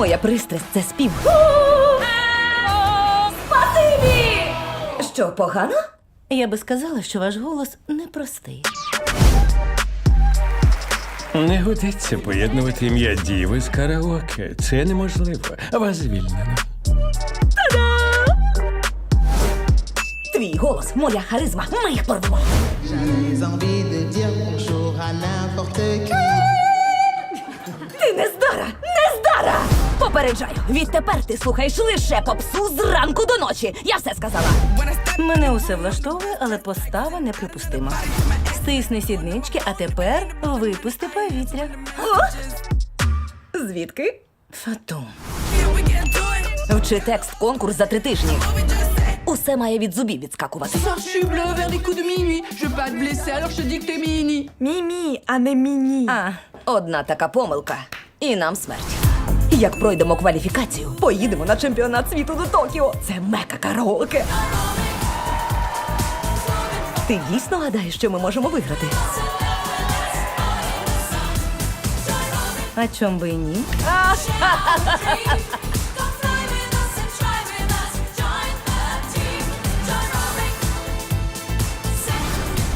Моя пристрасть це спів. Спасибі! Що, погано? Я би сказала, що ваш голос непростий. Не годиться поєднувати ім'я діви з караоке. Це неможливо. Вас звільнено. Твій голос, моя харизма. Ми їх порвемо. Ти не здара! Не здара! Попереджаю, відтепер ти слухаєш лише попсу зранку до ночі. Я все сказала. Мене усе влаштовує, але постава неприпустима. Стисни сіднички, а тепер випусти повітря. Звідки? Фатум. Вчи текст конкурс за три тижні. Усе має від зубів відскакувати. Мімі, а не міні. А, одна така помилка. І нам смерть. Як пройдемо кваліфікацію, поїдемо на чемпіонат світу до Токіо. Це мека караоке. Ти дійсно гадаєш, що ми можемо виграти? А чом би і ні?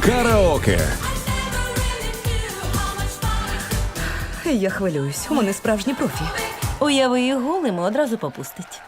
Караоке. Я хвилююсь. Вони справжні профі. Уяви їх голими одразу попустить.